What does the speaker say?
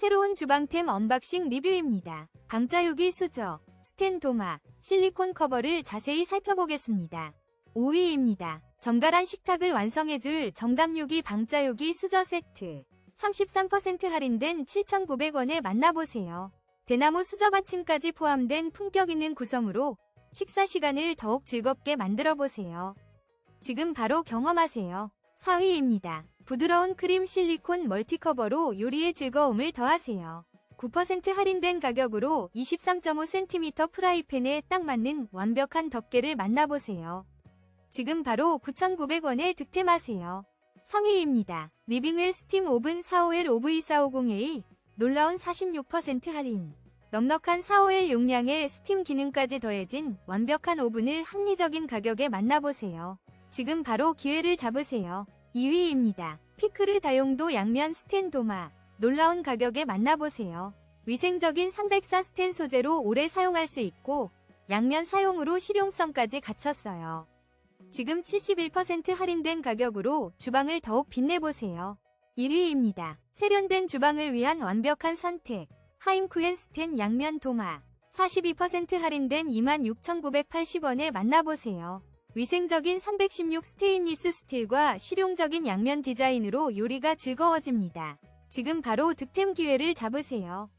새로운 주방템 언박싱 리뷰입니다. 방자유기 수저, 스텐 도마, 실리콘 커버를 자세히 살펴보겠습니다. 5위입니다. 정갈한 식탁을 완성해줄 정답유기 방자유기 수저 세트. 33% 할인된 7,900원에 만나보세요. 대나무 수저 받침까지 포함된 품격 있는 구성으로 식사 시간을 더욱 즐겁게 만들어 보세요. 지금 바로 경험하세요. 4위입니다. 부드러운 크림 실리콘 멀티커버로 요리의 즐거움을 더하세요. 9% 할인된 가격으로 23.5cm 프라이팬에 딱 맞는 완벽한 덮개를 만나보세요. 지금 바로 9,900원에 득템하세요. 3위입니다. 리빙웰 스팀 오븐 45L OV450A 놀라운 46% 할인. 넉넉한 45L 용량의 스팀 기능까지 더해진 완벽한 오븐을 합리적인 가격에 만나보세요. 지금 바로 기회를 잡으세요. 2위입니다. 피크르 다용도 양면 스텐 도마. 놀라운 가격에 만나보세요. 위생적인 304 스텐 소재로 오래 사용할 수 있고 양면 사용으로 실용성까지 갖췄어요. 지금 71% 할인된 가격으로 주방을 더욱 빛내보세요. 1위입니다. 세련된 주방을 위한 완벽한 선택. 하임쿠엔 스텐 양면 도마. 42% 할인된 26,980원에 만나보세요. 위생적인 316 스테인리스 스틸과 실용적인 양면 디자인으로 요리가 즐거워집니다. 지금 바로 득템 기회를 잡으세요.